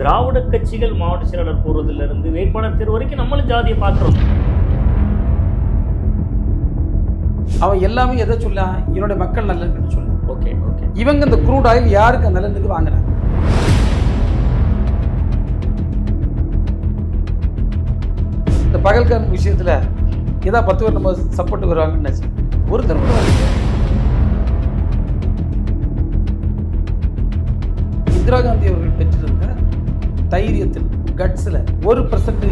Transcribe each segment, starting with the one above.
திராவிட கட்சிகள் மாவட்ட செயலாளர் போறதுல இருந்து வேட்பாளர் தேர்வு வரைக்கும் நம்மளும் ஜாதியை பார்க்கிறோம். அவன் எல்லாமே எதை சொல்ல என்னுடைய மக்கள் நல்லதுன்னு சொல்ல ஓகே ஓகே. இவங்க இந்த குரூட் ஆயில் யாருக்கு நல்லதுக்கு வாங்குறாங்க? இந்த பகல்கான் விஷயத்துல ஏதா பத்து பேர் நம்ம சப்போர்ட் வருவாங்கன்னு நினைச்சு ஒருத்தர் கூட. இந்திரா காந்தி அவர்கள் பெற்றிருந்த தைரியத்தில் கட்ஸில் ஒரு பர்சன்ட்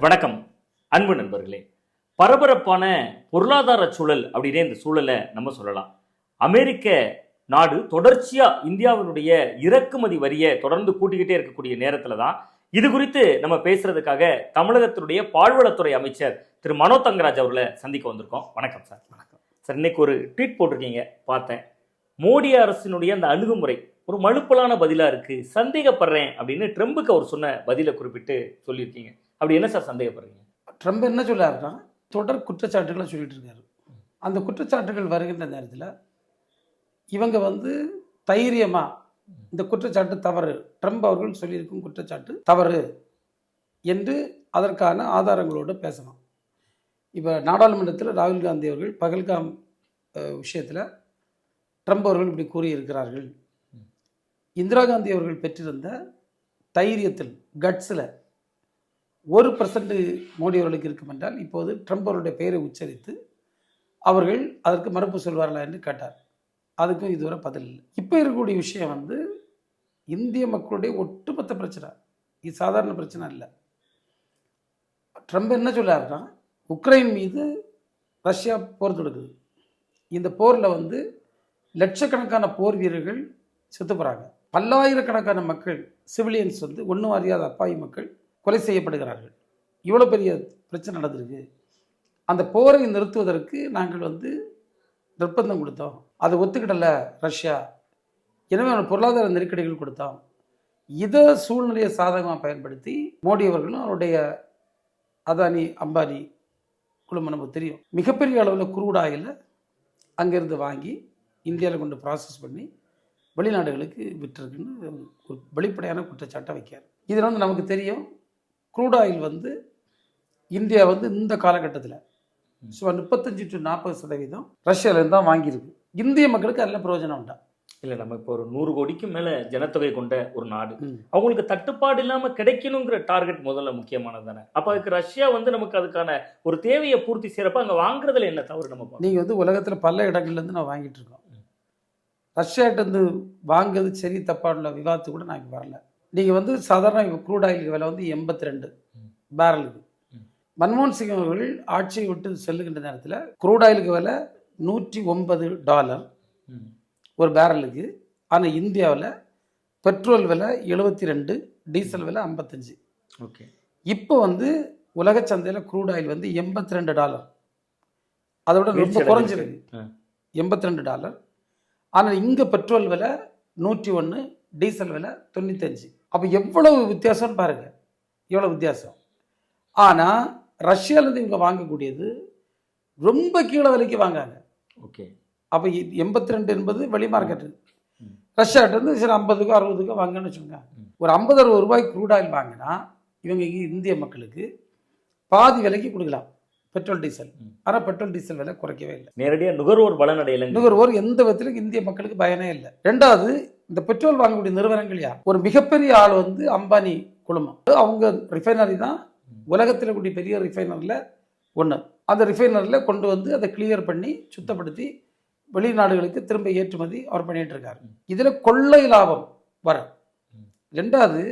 வணக்கம். அன்பு நண்பர்களே பரபரப்பான பொருளாதார சூழல் அப்படின்னே இந்த சூழலை நம்ம சொல்லலாம். அமெரிக்க நாடு தொடர்ச்சியா இந்தியாவினுடைய இறக்குமதி வரியை தொடர்ந்து கூட்டிக்கிட்டே இருக்கக்கூடிய நேரத்துல தான் இது குறித்து நம்ம பேசுறதுக்காக தமிழகத்தினுடைய பால்வளத்துறை அமைச்சர் திரு மனோ தங்கராஜ் அவர்களை சந்திக்க வந்திருக்கோம். வணக்கம் சார். வணக்கம். சார் இன்னைக்கு ஒரு ட்வீட் போட்டிருக்கீங்க. பார்த்தேன். மோடி அரசினுடைய அந்த அணுகுமுறை ஒரு மழுப்பலான பதிலா இருக்கு. சந்தேகப்படுறேன் அப்படின்னு ட்ரம்புக்கு அவர் சொன்ன பதிலை குறிப்பிட்டு சொல்லியிருக்கீங்க. அப்படி என்ன சார் சந்தேகப்படுறீங்க? ட்ரம்ப் என்ன சொல்லாருன்னா தொடர் குற்றச்சாட்டுகளை சொல்லிட்டு இருக்காரு. அந்த குற்றச்சாட்டுகள் வருகின்ற நேரத்தில் இவங்க வந்து தைரியமாக இந்த குற்றச்சாட்டு தவறு ட்ரம்ப் அவர்கள் சொல்லியிருக்கும் குற்றச்சாட்டு தவறு என்று அதற்கான ஆதாரங்களோடு பேசணும் இப்போ நாடாளுமன்றத்தில் ராகுல் காந்தி அவர்கள் பகல்காம் விஷயத்தில் ட்ரம்ப் அவர்கள் இப்படி கூறியிருக்கிறார்கள். இந்திரா காந்தி அவர்கள் பெற்றிருந்த தைரியத்தில் கட்ஸில் ஒரு பர்சன்ட் மோடி அவர்களுக்கு இருக்கும் என்றால் இப்போது ட்ரம்ப் அவருடைய பெயரை உச்சரித்து அவர்கள் அதற்கு மறுப்பு சொல்வார்களா என்று கேட்டார். அதுக்கும் இதுவரை பதில் இல்லை. இப்போ இருக்கக்கூடிய விஷயம் வந்து இந்திய மக்களுடைய ஒட்டுமொத்த பிரச்சனை. இது சாதாரண பிரச்சனை இல்லை ட்ரம்ப் என்ன சொல்லாருன்னா உக்ரைன் மீது ரஷ்யா போர் தொடுக்குது. இந்த போரில் வந்து லட்சக்கணக்கான போர் வீரர்கள் செத்து போகிறாங்க பல்லாயிரக்கணக்கான மக்கள் சிவிலியன்ஸ் வந்து ஒன்றும் அறியாத அப்பாவி மக்கள் கொலை செய்யப்படுகிறார்கள். இவ்வளோ பெரிய பிரச்சனை நடந்திருக்கு. அந்த போரை நிறுத்துவதற்கு நாங்கள் வந்து நிர்பந்தம் கொடுத்தோம். அதை ஒத்துக்கிடல ரஷ்யா. எனவே அவன் பொருளாதார நெருக்கடிகள் கொடுத்தோம் இதை சூழ்நிலையை சாதகமாக பயன்படுத்தி மோடி அவர்களும் அவருடைய அதானி அம்பானி குழுமம் நமக்கு தெரியும். மிகப்பெரிய அளவில் குரூட் அங்கேருந்து வாங்கி இந்தியாவில் கொண்டு ப்ராசஸ் பண்ணி வெளிநாடுகளுக்கு விட்டுருக்குன்னு ஒரு வெளிப்படையான குற்றச்சாட்டை வைக்கார் இதில் வந்து நமக்கு தெரியும். க்ரூட் ஆயில் வந்து இந்தியா வந்து இந்த காலகட்டத்தில் சுமார் முப்பத்தஞ்சு டு நாற்பது சதவீதம் ரஷ்யாவிலேருந்து தான் வாங்கியிருக்கு இந்திய மக்களுக்கு அதில் பிரயோஜனம் உண்டா இல்ல நம்ம இப்போ ஒரு நூறு கோடிக்கு மேல ஜனத்தொகை கொண்ட ஒரு நாடு. அவங்களுக்கு தட்டுப்பாடு இல்லாம கிடைக்கணுங்கிற டார்கெட் முதல்ல முக்கியமானது தானே அப்ப அதுக்கு ரஷ்யா வந்து நமக்கு அதுக்கான ஒரு தேவையை பூர்த்தி செய்யறப்ப அங்க வாங்குறதுல என்ன தவறு நம்ம? நீங்கள் வந்து உலகத்தில் பல இடங்கள்லேருந்து நான் வாங்கிட்டு இருக்கோம் ரஷ்யாட்டேருந்து வாங்குறது சரி தப்பான விவாதத்து கூட நான் இங்கே வரல நீங்கள் வந்து சாதாரண க்ரூட் ஆயிலுக்கு விலை வந்து எண்பத்தி ரெண்டு. பேரலுக்கு. மன்மோகன் சிங் அவர்கள் ஆட்சியை விட்டு செல்லுகின்ற நேரத்தில் க்ரூட் ஆயிலுக்கு விலை நூற்றி ஒன்பது டாலர். ஒரு பேரலுக்கு ஆனால் இந்தியாவில் பெட்ரோல் விலை எழுபத்தி ரெண்டு டீசல் விலை ஐம்பத்தஞ்சு. ஓகே. இப்போ வந்து உலக சந்தையில் க்ரூட் ஆயில் வந்து எண்பத்தி ரெண்டு டாலர் அதோட ரொம்ப குறைஞ்சிருக்கு. எண்பத்தி ரெண்டு டாலர் ஆனால் இங்கே பெட்ரோல் விலை நூற்றி ஒன்று டீசல் விலை தொண்ணூத்தஞ்சு. அப்போ எவ்வளவு வித்தியாசம்னு பாருங்க. எவ்வளோ வித்தியாசம். ஆனால் ரஷ்யாவிலேருந்து இவங்க வாங்கக்கூடியது ரொம்ப கீழே விலைக்கு வாங்காங்க ஓகே. அப்போ எண்பத்தி ரெண்டு என்பது வெளி மார்க்கெட்டு. ரஷ்யாட்டேருந்து சரி ஐம்பதுக்கோ அறுபதுக்கோ வாங்கன்னு வச்சுக்கோங்க. ஒரு ஐம்பது அறுபது ரூபாய்க்கு க்ரூட் ஆயில் வாங்கினா இவங்க இந்திய மக்களுக்கு பாதி விலைக்கு கொடுக்கலாம். Petrol diesel. ஆனால் பெட்ரோல் டீசல் விலை குறைக்கவே இல்லை. நேரடியா நுகர்வோர் பலனடையலைங்க. நுகர்வோர் எந்த விதத்திலும் இந்திய மக்களுக்கு பயனே இல்லை. ரெண்டாவது இந்த பெட்ரோல் வாங்கக்கூடிய நிறுவனங்கள் யார்? ஒரு மிகப்பெரிய ஆள் வந்து அம்பானி குழுமம். அவங்க ரிஃபைனரி தான் உலகத்தில் கூடிய பெரிய ரிஃபைனரில் ஒன்று அந்த ரிஃபைனரில் கொண்டு வந்து அதை கிளியர் பண்ணி சுத்தப்படுத்தி வெளிநாடுகளுக்கு திரும்ப ஏற்றுமதி அவர் பண்ணிகிட்டு இருக்கார். இதில் கொள்ளை லாபம் வர ரெண்டாவது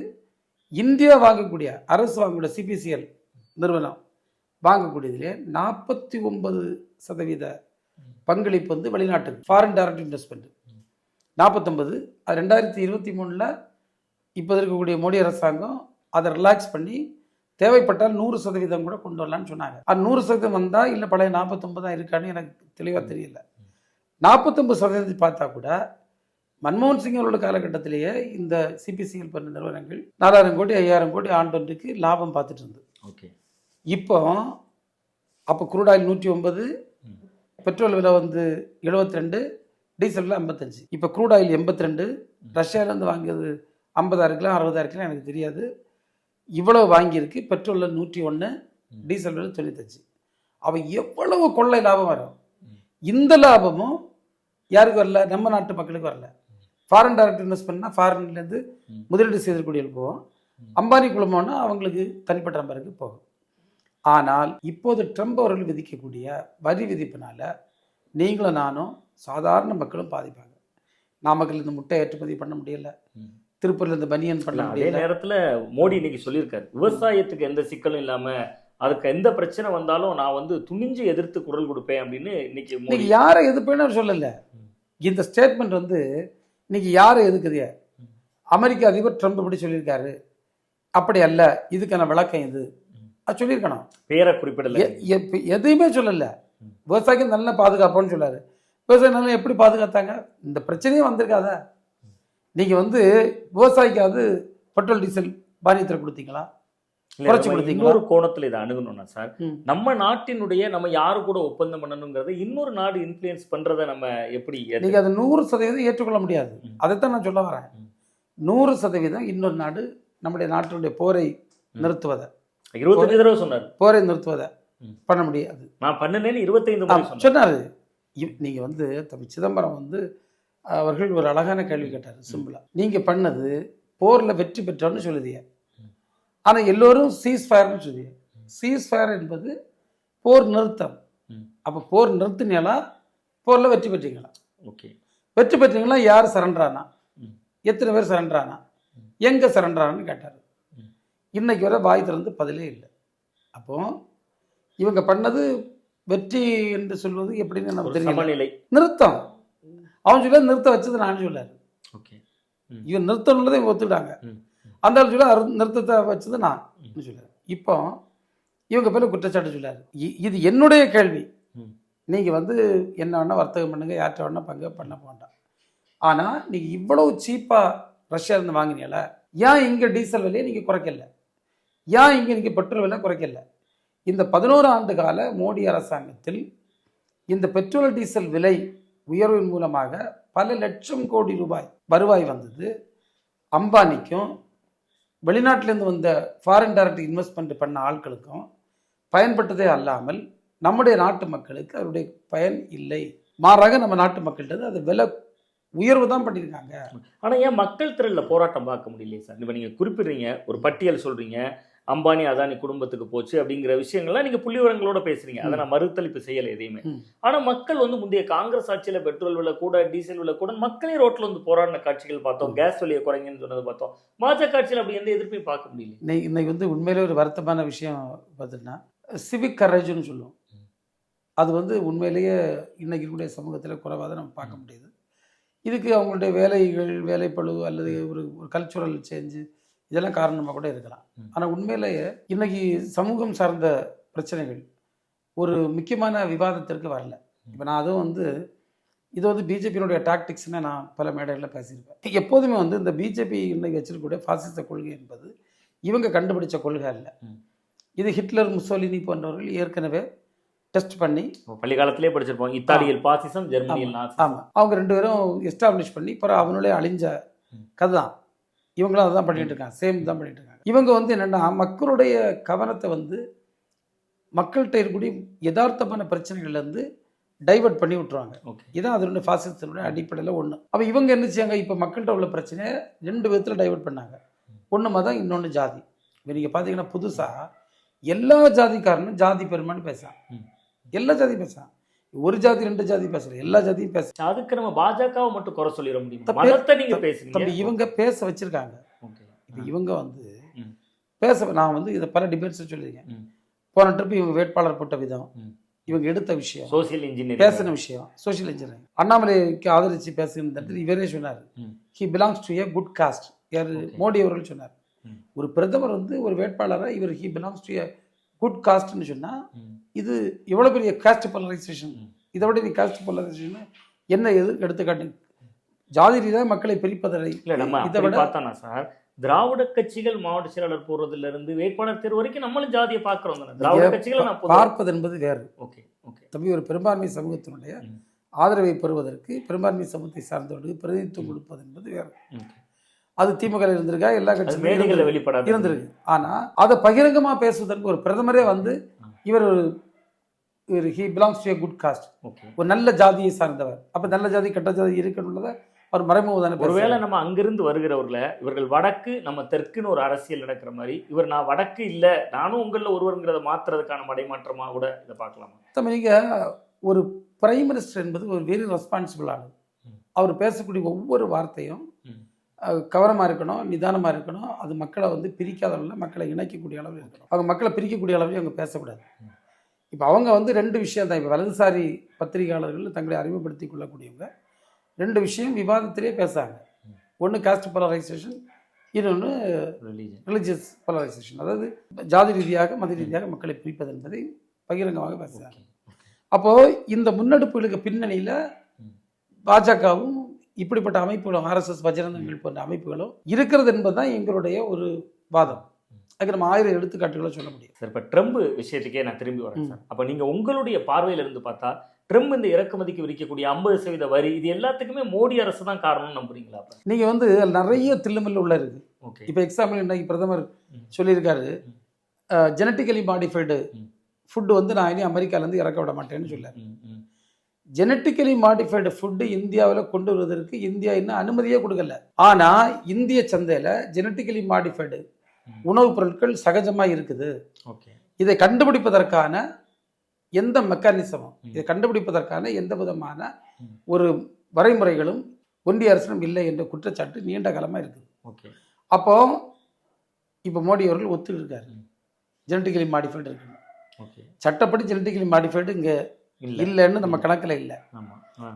இந்தியா வாங்கக்கூடிய அரசு வாங்கக்கூடிய சிபிசிஎல் நிறுவனம் வாங்கக்கூடியதிலே நாற்பத்தி ஒன்பது சதவீத பங்களிப்பு வந்து வெளிநாட்டுக்கு ஃபாரின் டைரக்ட் இன்வெஸ்ட்மெண்ட் நாற்பத்தொம்பது அது ரெண்டாயிரத்தி இருபத்தி மூணில் இப்போ இருக்கக்கூடிய மோடி அரசாங்கம் அதை ரிலாக்ஸ் பண்ணி தேவைப்பட்டால் நூறு சதவீதம் கூட கொண்டு வரலான்னு சொன்னாங்க அது நூறு சதவீதம் வந்தால் இல்லை பழைய நாற்பத்தொம்பது தான் இருக்கான்னு எனக்கு தெளிவாக தெரியல. நாற்பத்தொம்பது சதவீதத்தை பார்த்தா கூட மன்மோகன் சிங் அவரோட காலகட்டத்திலேயே இந்த சிபிசிஎல் பண்ண நிறுவனங்கள் நாலாயிரம் கோடி ஐயாயிரம் கோடி ஆண்டொன்றுக்கு லாபம் பார்த்துட்டு இருந்தது. ஓகே. இப்போ அப்போ குரூட் ஆயில் நூற்றி ஒன்பது. பெட்ரோல் விலை வந்து 72 ரெண்டு டீசல் விலை ஐம்பத்தஞ்சு. இப்போ குரூட் ஆயில் எண்பத்தி ரெண்டு ரஷ்யாவிலேருந்து வாங்கியது ஐம்பதாயிரம் கிலோ அறுபதாயிரம் கிலோ எனக்கு தெரியாது. இவ்வளோ வாங்கியிருக்கு பெட்ரோலில் நூற்றி ஒன்று. டீசல் விலை தொண்ணூத்தஞ்சு அவன் எவ்வளவு கொள்ளை லாபம் வரும். இந்த லாபமும் யாருக்கு வரல நம்ம நாட்டு மக்களுக்கு வரல ஃபாரின் டைரக்ட் இன்வெஸ்ட்மெண்ட்னா ஃபாரின்லேருந்து ம். முதலீடு செய்திருக்கூடியவர்கள் போவோம். அம்பானி குழுமம்னா அவங்களுக்கு தனிப்பட்ட நம்பருக்கு போகும் ஆனால் இப்போது ட்ரம்ப் அவர்கள் விதிக்கக்கூடிய வரி விதிப்பினால நீங்களும் நானும் சாதாரண மக்களும் பாதிப்பாங்க நாமக்கல் இந்த முட்டை ஏற்றுமதி பண்ண முடியல. திருப்பூர்ல இந்த பனியன் பண்ண அதே நேரத்துல மோடி இன்னைக்கு சொல்லியிருக்காரு விவசாயத்துக்கு எந்த சிக்கலும் இல்லாம அதுக்கு எந்த பிரச்சனை வந்தாலும் நான் வந்து துணிஞ்சு எதிர்த்து குரல் கொடுப்பேன் அப்படின்னு இன்னைக்கு இன்னைக்கு யாரை எதிர்ப்பேன்னு சொல்லல. இந்த ஸ்டேட்மெண்ட் வந்து இன்னைக்கு யாரை எதுக்குது. அமெரிக்க அதிபர் ட்ரம்ப் இப்படி சொல்லியிருக்காரு அப்படி அல்ல இதுக்கான விளக்கம் இது. அது சொல்லியிருக்கணும் பேரை குறிப்பிடல எதையுமே சொல்லல. விவசாயிக்கு நல்ல பாதுகாப்புன்னு சொல்லாரு விவசாயி நல்லா எப்படி பாதுகாத்தாங்க இந்த பிரச்சனையே வந்திருக்காதா நீங்க வந்து விவசாயிக்காவது பெட்ரோல் டீசல் மானியத்தில் கொடுத்தீங்களா? இன்னொரு கோணத்துல இதை அணுகணும்னா சார். நம்ம நாட்டினுடைய நம்ம யாரு கூட ஒப்பந்தம் பண்ணணுங்கிறத இன்னொரு நாடு இன்ஃப்ளூயன்ஸ் பண்றத நம்ம எப்படி நீங்க அதை நூறு சதவீதம் ஏற்றுக்கொள்ள முடியாது. அதைத்தான் நான் சொல்ல வரேன். நூறு சதவீதம் இன்னொரு நாடு நம்முடைய நாட்டினுடைய போரை நிறுத்துவதை இருபத்தஞ்சு தடவை சொன்னார் போரை நிறுத்துவதை. பண்ண முடியாது நான் பண்ணனேன்னு இருபத்தைந்து சொன்னார் நீங்க வந்து தம்பி சிதம்பரம் வந்து அவர்கள் ஒரு அழகான கேள்வி கேட்டார் சிம்பிளா. நீங்க பண்ணது போர்ல வெற்றி பெற்றோன்னு சொல்லுதீங்க ம். ஆனா எல்லோரும் சீஸ் ஃபயர்னு சொல்லுவீங்க சீஸ் ஃபயர் என்பது போர் நிறுத்தம். அப்ப போர் நிறுத்தினீங்களா? போர்ல வெற்றி பெற்றீங்களா? ஓகே. வெற்றி பெற்றீங்களா? யார் சரண்டரானா. எத்தனை பேர் சரண்டரானா. எங்க சரண்டரானு கேட்டார். இன்னைக்கு வரை வாய் திறந்து பதிலே இல்லை. அப்போ இவங்க பண்ணது வெற்றி என்று சொல்வது எப்படின்னு நமக்கு தெரியல. நிறுத்தம். அவன் சொல்ல நிறுத்த வச்சது நான் சொல்லாரு ஓகே. இவன் நிறுத்தம்ன்றதை இவங்க ஒத்துக்கிட்டாங்க. ம். அந்த ஆள் சொல்ல நிறுத்தத்தை வச்சது நான். சொல்லாரு இப்போ இவங்க பேர் குற்றச்சாட்டு சொல்லாரு இது என்னுடைய கேள்வி. ம். நீங்க வந்து என்ன வேணா வர்த்தகம் பண்ணுங்க யார்கிட்ட வேணா பங்கு பண்ண வேண்டாம் ஆனா நீங்க இவ்வளவு சீப்பா ரஷ்யா இருந்து வாங்கினீங்கள ஏன் இங்க டீசல் விலையை நீங்க குறைக்கல? ஏன் இங்க நீங்க பெட்ரோல் விலை குறைக்கல? இந்த பதினோரு ஆண்டு கால மோடி அரசாங்கத்தில் இந்த பெட்ரோல் டீசல் விலை உயர்வின் மூலமாக பல லட்சம் கோடி ரூபாய் வருவாய் வந்தது. அம்பானிக்கும் வெளிநாட்டிலேருந்து வந்த ஃபாரின் டைரக்ட் இன்வெஸ்ட்மெண்ட் பண்ண ஆட்களுக்கும் பயன்பட்டதே அல்லாமல் நம்முடைய நாட்டு மக்களுக்கு அதனுடைய பயன் இல்லை. மாறாக நம்ம நாட்டு மக்கள்கிட்ட அது விலை உயர்வு தான் பண்ணியிருக்காங்க. ஆனால் ஏன் மக்கள் திரளில் போராட்டம் பார்க்க முடியலையே சார்? இப்போ நீங்கள் குறிப்பிடுறீங்க ஒரு பட்டியல் சொல்கிறீங்க அம்பானி அதானி குடும்பத்துக்கு போச்சு அப்படிங்கிற விஷயங்கள்லாம் நீங்க புள்ளி விவரங்களோட பேசுறீங்க. அதை நான் மறுத்தளிப்பு செய்யல எதையுமே. ம். ஆனா மக்கள் வந்து முந்தைய காங்கிரஸ் ஆட்சியில பெட்ரோல் விலை கூட டீசல் விலை கூட மக்களே ரோட்ல வந்து போராடின காட்சிகள் பார்த்தோம். கேஸ் விலையை குறைங்கன்னு சொன்னது பார்த்தோம். பாஜக ஆட்சியில் அப்படி எந்த எதிர்ப்பையும் பார்க்க முடியல. இன்னைக்கு இன்னைக்கு வந்து உண்மையிலே ஒரு வருத்தமான விஷயம் பார்த்தீங்கன்னா சிவிக் கரேஜ்னு சொல்லுவோம். அது வந்து உண்மையிலேயே இன்னைக்கு இருக்கக்கூடிய சமூகத்தில் குறைவாக தான் நம்ம பார்க்க முடியுது. இதுக்கு அவங்களுடைய வேலைகள் வேலைப்பளு அல்லது ஒரு ஒரு கல்ச்சுரல் சேஞ்சு இதெல்லாம் காரணமாக கூட இருக்கலாம். ஆனால் உண்மையிலேயே இன்னைக்கு சமூகம் சார்ந்த பிரச்சனைகள் ஒரு முக்கியமான விவாதத்திற்கு வரல. இப்போ நான் அதுவும் வந்து இது வந்து பிஜேபியினுடைய டாக்டிக்ஸ்னு நான் பல மேடைகளில் பேசியிருப்பேன். எப்போதுமே வந்து இந்த பிஜேபி இன்னைக்கு வச்சிருக்கக்கூடிய பாசிச கொள்கை என்பது இவங்க கண்டுபிடிச்ச கொள்கை அல்ல. இது ஹிட்லர் முசோலினி போன்றவர்கள் ஏற்கனவே டெஸ்ட் பண்ணி பள்ளி காலத்திலே படிச்சிருப்போம் இத்தாலியில் பாசிசம் ஜெர்மனியில் ஆமாம் அவங்க ரெண்டு பேரும் எஸ்டாப்ளிஷ் பண்ணி அப்புறம் அவங்களே அழிஞ்ச. கதை தான் இவங்களும் அதை தான் பண்ணிட்டு இருக்காங்க. சேம் தான் பண்ணிட்டு இருக்காங்க. இவங்க வந்து என்னென்னா மக்களுடைய கவனத்தை வந்து மக்கள்கிட்ட இருக்கக்கூடிய யதார்த்தமான பிரச்சனைகள்லேருந்து டைவர்ட் பண்ணி விட்டுருவாங்க. ஓகே இதான் அதனுடைய ஃபாசிசத்தினுடைய அடிப்படையில் ஒன்று அப்போ இவங்க என்ன செய்யாங்க இப்போ மக்கள்கிட்ட உள்ள பிரச்சனையை ரெண்டு விதத்தில் டைவர்ட் பண்ணாங்க. ஒன்று மதம் இன்னொன்று ஜாதி. இப்போ நீங்கள் பார்த்தீங்கன்னா புதுசாக எல்லா ஜாதிக்காரனும் ஜாதி பெருமான்னு பேசுகிறான். எல்லா ஜாதியும் பேசுகிறான் ஒரு ஜாதி ரெண்டு ஜாதி பேசுகிறேன் எல்லா ஜாதியும் பேச அதுக்கு நம்ம பாஜகவை மட்டும் குறை சொல்லிட முடியும்? நீங்க பேசுறீங்க. தம்பி இவங்க பேச வச்சிருக்காங்க. இப்போ இவங்க வந்து. பேச நான் வந்து இதை பல டிபேட்ஸ் சொல்லியிருக்கேன். போன ட்ரிப் இவங்க வேட்பாளர் போட்ட விதம். இவங்க எடுத்த விஷயம். சோசியல் இன்ஜினியரிங் பேசின விஷயம். சோஷியல் இன்ஜினியரிங் அண்ணாமலைக்கு ஆதரித்து பேசுகின்ற இவரே சொன்னார். He belongs to a good caste யார். மோடி அவர்கள் சொன்னார். ஒரு பிரதமர் வந்து ஒரு வேட்பாளராக இவர் he belongs to a good காஸ்ட்னு சொன்னால். இது எவ்வளோ பெரிய காஸ்ட் போலரைசேஷன். இதை விட நீ காஸ்ட் போலரைசேஷன் என்ன எது எடுத்துக்காட்டு ஜாதி ரீதியாக மக்களை பிரிப்பதை இல்ல நம்ம இதை விட பார்த்தானா சார் திராவிட கட்சிகள் மாவட்ட செயலாளர் போறதுல இருந்து வேட்பாளர் தேர்வு வரைக்கும் நம்மளும் ஜாதியை பாக்குறோம் தானே திராவிட கட்சிகளை நான் பார்ப்பது என்பது வேறு ஓகே ஓகே தம்பி ஒரு பெரும்பான்மை சமூகத்தினுடைய. ஆதரவை பெறுவதற்கு பெரும்பான்மை சமூகத்தை சார்ந்தவர்களுக்கு பிரதிநிதித்துவம் கொடுப்பது என்பது வேறு. அது திமுக இருந்திருக்கா? எல்லா கட்சியும் வெளிப்படாது இருந்திருக்கு. ஆனா அதை பகிரங்கமா பேசுவதற்கு ஒரு பிரதமரே வந்து. இவர் ஒரு he belongs to good caste ஒரு நல்ல ஜாதியை சார்ந்தவர். அப்ப நல்ல ஜாதி கெட்ட ஜாதி இருக்குன்றத அவர் மறைமுக தானே ஒருவேளை. நம்ம அங்கிருந்து வருகிறவர்கள இவர்கள் வடக்கு நம்ம தெற்குன்னு ஒரு அரசியல் நடக்கிற மாதிரி இவர் நான் வடக்கு இல்ல நானும் உங்கள ஒருவருங்கிறத மாத்துறதுக்கான மடைமாற்றமா கூட இதை பார்க்கலாமா? தம்பி, நீங்க ஒரு பிரைம் மினிஸ்டர் என்பது ஒரு வெரி ரெஸ்பான்சிபிள் ஆளு. ம். அவர் பேசக்கூடிய ஒவ்வொரு வார்த்தையும் ம். அஹ், கவனமா இருக்கணும் நிதானமா இருக்கணும் அது மக்களை வந்து பிரிக்காத அளவில் மக்களை இணைக்கக்கூடிய அளவில் இருக்கணும் அவங்க மக்களை பிரிக்கக்கூடிய அளவில் அவங்க பேசக்கூடாது. இப்போ அவங்க வந்து ரெண்டு விஷயம் தான் இப்போ வலதுசாரி பத்திரிகையாளர்கள் தங்களை அறிமுகப்படுத்திக் கொள்ளக்கூடியவங்க ரெண்டு விஷயம் விவாதத்திலே பேசுறாங்க ம். ஒன்று காஸ்ட் போலரைசேஷன் இன்னொன்று ரிலிஜியஸ் போலரைசேஷன் அதாவது ஜாதி ரீதியாக மத ரீதியாக மக்களை பிரிப்பது என்பதை பகிரங்கமாக பேசுகிறாங்க அப்போ இந்த முன்னெடுப்புகளுக்கு பின்னணியில். பாஜகவும் இப்படிப்பட்ட அமைப்புகளும் ஆர்எஸ்எஸ் பஜரந்தங்கள் போன்ற அமைப்புகளும் இருக்கிறது என்பதுதான் எங்களுடைய ஒரு வாதம் அதுக்கு நம்ம ஆயிரம் எடுத்துக்காட்டுகளை சொல்ல முடியும் சார் இப்போ ட்ரம்ப் விஷயத்துக்கே நான் திரும்பி வரேன். சார் அப்போ நீங்க உங்களுடைய பார்வையில இருந்து பார்த்தா ட்ரம்ப் இந்த இறக்குமதிக்கு விதிக்கக்கூடிய ஐம்பது சதவீத வரி இது எல்லாத்துக்குமே மோடி அரசு தான் காரணம்னு நம்புறீங்களா அப்ப நீங்க வந்து நிறைய தில்லுமில்லு உள்ள இருக்கு ஓகே இப்போ எக்ஸாம்பிள் இன்னைக்கு பிரதமர். சொல்லியிருக்காரு. Genetically modified. ஃபுட்டு வந்து நான் இனி அமெரிக்காலேருந்து இறக்க விட மாட்டேன்னு சொல்ல ம், ம். ஜெனட்டிக்கலி மாடிஃபைடு ஃபுட்டு இந்தியாவில் கொண்டு வருவதற்கு இந்தியா இன்னும் அனுமதியே கொடுக்கல ஆனால் இந்திய சந்தையில் ஜெனட்டிக்கலி மாடிஃபைடு. உணவுப் பொருட்கள் சகஜமாக இருக்குது ஓகே இதை கண்டுபிடிப்பதற்கான எந்த மெக்கானிசமும். இதை கண்டுபிடிப்பதற்கான எந்த விதமான. ஒரு வரைமுறைகளும் ஒன்றிய அரசிடம் இல்லை என்ற குற்றச்சாட்டு நீண்ட காலமாக இருக்குது ஓகே அப்போ இப்போ மோடி அவர்கள் ஒத்துக்கிருக்காரு ம். ஜெனட்டிக்கலி மாடிஃபைடு இருக்கு சட்டப்படி ஜெனட்டிக்கலி மாடிஃபைடு இங்கே இல்லைன்னு நம்ம கணக்கில் இல்லை.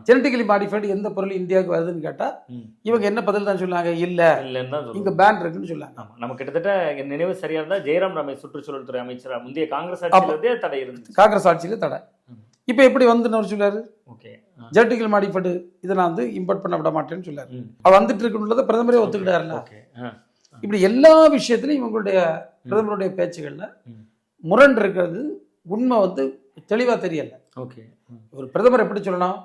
ஜெனட்டிக்கலி மாடிஃபைடு எந்த பொருள் இந்தியாவுக்கு வருதுன்னு கேட்டால். இவங்க என்ன பதில் தான் சொன்னாங்க? இல்லை. இல்லைன்னு இங்கே பேன் இருக்குன்னு சொன்னாங்க. ஆமா. நம்ம கிட்டத்தட்ட நினைவு சரியா இருந்தா ஜெயராம் ரமேஷ் சுற்றுச்சூழல் துறை அமைச்சரா முந்தைய காங்கிரஸ் ஆட்சியிலே தடை இருந்துச்சு. காங்கிரஸ் ஆட்சியில் தடை. இப்போ எப்படி வந்துன்னு அவர் சொல்லாரு ஓகே. ஜெனட்டிக்கல் மாடிஃபைடு இதை நான் வந்து இம்போர்ட் பண்ண விட மாட்டேன்னு சொல்லாரு. அவர் வந்துட்டு இருக்குன்றத பிரதமரே ஆ. இப்படி எல்லா விஷயத்திலையும் இவங்களுடைய பிரதமருடைய பேச்சுகளில். முரண் இருக்கிறது உண்மை வந்து தெளிவாக தெரியல. ஓகே. ஒரு பிரதமர் எப்படி சொல்லணும்?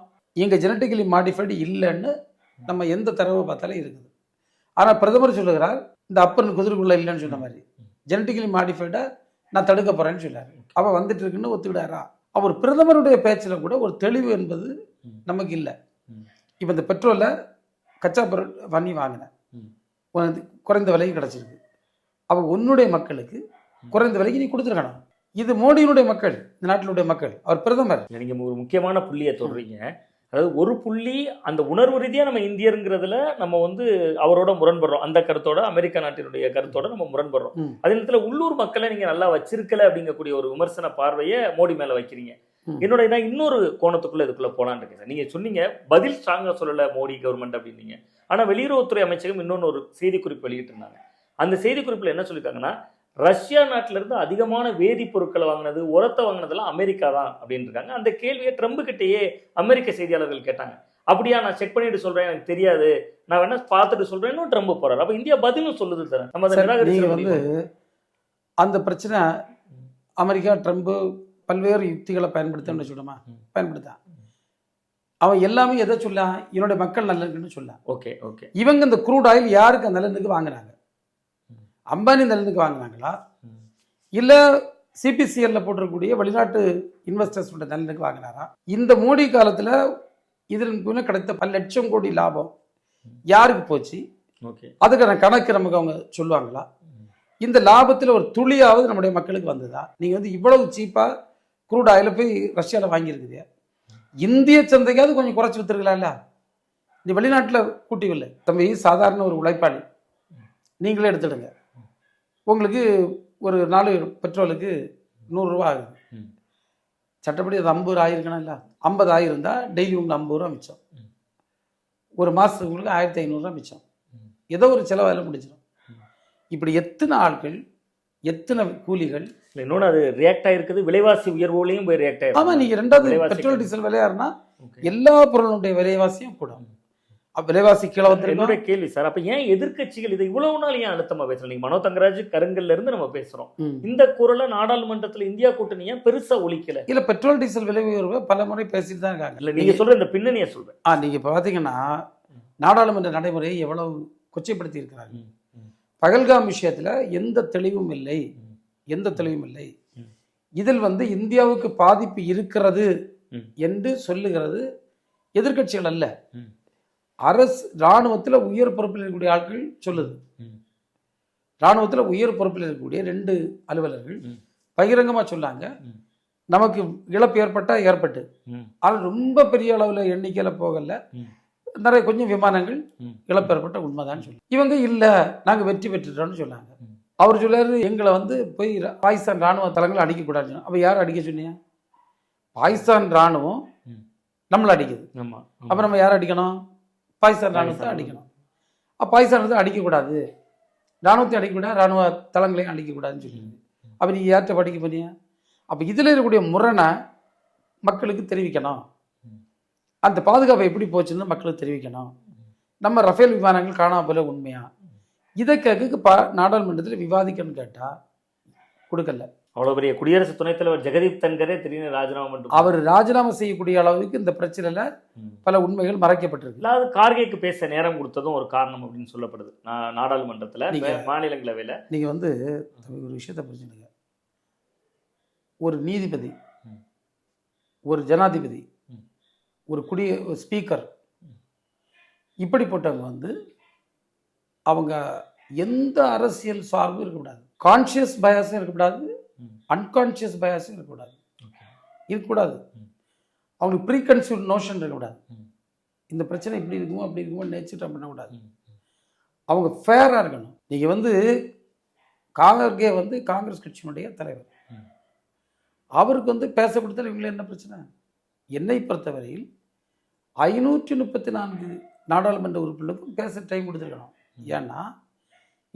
எங்க ஜெனட்டிக்கலி மாடிஃபைடு இல்லைன்னு நம்ம எந்த தரவை பார்த்தாலும் இருக்குது. ஆனால் பிரதமர் சொல்லுகிறார் இந்த அப்பன் குதிரைக்குள்ள இல்லைன்னு சொன்ன மாதிரி. ஜெனட்டிக்கலி மாடிஃபைடை நான் தடுக்க போறேன்னு சொன்னார் அவ வந்துட்டு இருக்குன்னு ஒத்துக்கிட்டாரா? அவர் பிரதமருடைய பேச்சில் கூட ஒரு தெளிவு என்பது. நமக்கு இல்லை. இப்போ இந்த பெட்ரோலை கச்சா பொருள் பண்ணி வாங்கினேன். உனக்கு குறைந்த விலைக்கு கிடச்சிருக்கு. அப்போ உன்னுடைய மக்களுக்கு குறைந்த விலைக்கு நீ கொடுத்துருக்கணும். இது மோடியினுடைய மக்கள் இந்த நாட்டினுடைய மக்கள் அவர் பிரதமர். நீங்க ஒரு முக்கியமான புள்ளியை தொடறீங்க அதாவது ஒரு புள்ளி அந்த உணர்வு ரீதியா நம்ம இந்தியருங்கிறதுல நம்ம வந்து அவரோட முரண்படுறோம். அந்த கருத்தோட அமெரிக்க நாட்டினுடைய கருத்தோட நம்ம முரண்படுறோம். அதே நேரத்துல உள்ளூர் மக்களை நீங்க நல்லா வச்சிருக்கல அப்படிங்கக்கூடிய ஒரு விமர்சன பார்வையை மோடி மேல வைக்கிறீங்க. என்னோட நான் இன்னொரு கோணத்துக்குள்ள இதுக்குள்ள போலான்னு இருக்கேன். நீங்க சொன்னீங்க பதில் ஸ்ட்ராங்கா சொல்லல மோடி கவர்மெண்ட் அப்படின்னீங்க. ஆனா வெளியுறவுத்துறை அமைச்சகம் இன்னொன்னு ஒரு செய்திக்குறிப்பு வெளியிட்டிருந்தாங்க. அந்த செய்திக்குறிப்புல என்ன சொல்லியிருக்காங்கன்னா ரஷ்யா நாட்டுல இருந்து அதிகமான வேதிப்பொருட்களை வாங்கினது உரத்தை வாங்கினதெல்லாம் அமெரிக்கா தான் அப்படின்னு இருக்காங்க. அந்த கேள்வியை ட்ரம்ப் கிட்டேயே அமெரிக்க செய்தியாளர்கள் கேட்டாங்க. அப்படியா நான் செக் பண்ணிட்டு சொல்றேன் எனக்கு தெரியாது. நான் வேணா பார்த்துட்டு சொல்றேன்னு ட்ரம்ப் போறாரு. அப்ப இந்தியா பதிலும் சொல்லுது சார் நம்ம நீங்க வந்து? அந்த பிரச்சனை அமெரிக்கா ட்ரம்ப் பல்வேறு யுக்திகளை பயன்படுத்தணும்னு சொல்லுமா. பயன்படுத்தான் அவன் எல்லாமே எதை சொல்லான் என்னுடைய மக்கள் நல்லதுன்னு சொல்லான் ஓகே ஓகே. இவங்க இந்த குரூட் ஆயில் யாருக்கு நல்லதுக்கு வாங்குறாங்க. அம்பானி நல்லதுக்கு வாங்குனாங்களா. இல்ல சிபிசிஎல்ல போட்டிருக்கக்கூடிய வெளிநாட்டு இன்வெஸ்டர்ஸ் நல்லதுக்கு வாங்கினாரா? இந்த மோடி காலத்துல மூலம் கிடைத்த பல லட்சம் கோடி லாபம் யாருக்கு போச்சு? ஓகே. அதுக்கான கணக்கு நமக்கு அவங்க சொல்லுவாங்களா? இந்த லாபத்தில் ஒரு துளியாவது நம்முடைய மக்களுக்கு வந்ததா? நீங்கள் வந்து இவ்வளவு சீப்பாக குரூட் ஆயில போய் ரஷ்யாவில் வாங்கியிருக்குது. இந்திய சந்தைக்காவது கொஞ்சம் குறைச்சி வித்துருக்கலாம்ல? நீ வெளிநாட்டில் கூட்டி இல்லை தம்பி சாதாரண ஒரு உழைப்பாளி. நீங்களே எடுத்துடுங்க. உங்களுக்கு ஒரு நாலு பெட்ரோலுக்கு நூறுரூவா ஆகுது. சட்டப்படி அது ஐம்பது ரூபா ஆயிருக்கணும் இல்லை ஐம்பது ஆயிருந்தா டெய்லி உங்களுக்கு ஐம்பது ரூபா மிச்சம். ஒரு மாதத்துக்கு உங்களுக்கு ஆயிரத்தி ஐநூறுரூவா மிச்சம். ஏதோ ஒரு செலவாயில் முடிச்சிடும் ம். இப்படி எத்தனை ஆட்கள் எத்தனை கூலிகள் இல்ல, இன்னொன்னு அது ரியாக்ட் ஆயிருக்குது விலைவாசி உயர்வுலையும் போய் ரியாக்ட் ஆமா ஆயிருக்கு நீங்க ரெண்டாவது பெட்ரோல். Diesel விலையாருன்னா okay. எல்லா பொருளுடைய விலைவாசியும் கூடும் விலைவாசி கீழே வந்துருக்கும் என்னுடைய கேள்வி சார் அப்ப ஏன் எதிர்க்கட்சிகள் இதை இவ்வளவு நாள் ஏன் அழுத்தமா பேசுறோம் நீங்க மனோ தங்கராஜ் கருங்கல்ல இருந்து நம்ம பேசுறோம். இந்த குரலை நாடாளுமன்றத்துல இந்தியா கூட்டணி ஏன் பெருசா ஒலிக்கல இல்ல பெட்ரோல் டீசல் விலை உயர்வு பல முறை பேசிட்டு தான் இருக்காங்க இல்ல நீங்க சொல்ற இந்த பின்னணியை சொல்றேன் ஆ நீங்க இப்போ பார்த்தீங்கன்னா நாடாளுமன்ற நடைமுறையை எவ்வளவு கொச்சைப்படுத்தி இருக்கிறாங்க. பகல்காம் விஷயத்துல எந்த தெளிவும் இல்லை. எந்த தெளிவும் இல்லை. இதில் வந்து இந்தியாவுக்கு பாதிப்பு இருக்கிறது. என்று சொல்லுகிறது எதிர்க்கட்சிகள் அல்ல. அரசு இராணுவத்தில் உயர் பொறுப்பில் இருக்கக்கூடிய ஆட்கள் சொல்லுது. இராணுவத்தில் உயர் பொறுப்பில் இருக்கக்கூடிய ரெண்டு அலுவலர்கள். பகிரங்கமாக சொன்னாங்க. நமக்கு இழப்பு ஏற்பட்டா ஏற்பட்டு. ஆனால் ரொம்ப பெரிய அளவில் எண்ணிக்கையில் போகல. நிறைய கொஞ்சம் விமானங்கள். இழப்பு ஏற்பட்ட உண்மைதான் சொல்லி இவங்க இல்ல நாங்க வெற்றி பெற்றுட்டோம்னு சொன்னாங்க. அவர் சொல்லாரு எங்களை வந்து போய் பாகிஸ்தான் ராணுவ தளங்களை அடிக்கக்கூடாதுன்னு அப்ப யார் அடிக்க சொன்னீங்க பாகிஸ்தான் ராணுவம். நம்மளை அடிக்குது ஆமா ஆமா. அப்ப நம்ம யார் அடிக்கணும் பாகிஸ்தான் ராணுவத்தை. அடிக்கணும். அப்ப பாகிஸ்தான் ராணுவத்தை அடிக்கக்கூடாது. ராணுவத்தை அடிக்கக்கூடாது ராணுவ தளங்களையும் அடிக்கக்கூடாதுன்னு சொல்லி அப்ப நீங்க யார்கிட்ட படிக்க போனீங்க அப்ப இதுல இருக்கக்கூடிய முரணை மக்களுக்கு தெரிவிக்கணும். அந்த பாதுகாப்பு எப்படி போச்சுன்னு மக்களுக்கு தெரிவிக்கணும். நம்ம ரஃபேல் விமானங்கள் காணாம போல உண்மையா? இதை கேட்க பா நாடாளுமன்றத்தில் விவாதிக்கணும்னு கேட்டா கொடுக்கல. அவ்வளவு பெரிய குடியரசு துணைத் தலைவர் ஜெகதீப் தன்கரே திடீர்னு ராஜினாமா அவர் ராஜினாமா செய்யக்கூடிய அளவுக்கு இந்த பிரச்சனையில. பல உண்மைகள் மறைக்கப்பட்டிருக்கு இல்லாத கார்கேக்கு பேச நேரம் கொடுத்ததும் ஒரு காரணம் அப்படின்னு சொல்லப்படுது நா- நாடாளுமன்றத்துல மாநிலங்களவையில நீங்க வந்து ஒரு விஷயத்தை புரிஞ்சுடுங்க ஒரு நீதிபதி. ஒரு ஜனாதிபதி. ஒரு குடிய ஸ்பீக்கர். இப்படிப்பட்டவங்க வந்து அவங்க எந்த அரசியல் சார்பும் இருக்கக்கூடாது கான்ஷியஸ் பயாஸும் இருக்கக்கூடாது. அன்கான்ஷியஸ் பயாஸும் இருக்கக்கூடாது. இருக்கக்கூடாது. அவங்களுக்கு ப்ரீ கன்சியூட் நோஷன் இருக்கக்கூடாது. இந்த பிரச்சனை இப்படி இருக்குமோ அப்படி இருக்குமோ நேச்சுரல் பண்ணக்கூடாது. அவங்க ஃபேராக இருக்கணும் நீங்கள் வந்து காங்கர்கே வந்து காங்கிரஸ் கட்சியினுடைய தலைவர். அவருக்கு வந்து பேச கொடுத்தால் இவங்கள என்ன பிரச்சனை என்னை பொறுத்தவரையில் ஐநூற்றி முப்பத்தி நான்கு நாடாளுமன்ற உறுப்பினருக்கும் பேச டைம் கொடுத்துருக்கணும் ஏன்னா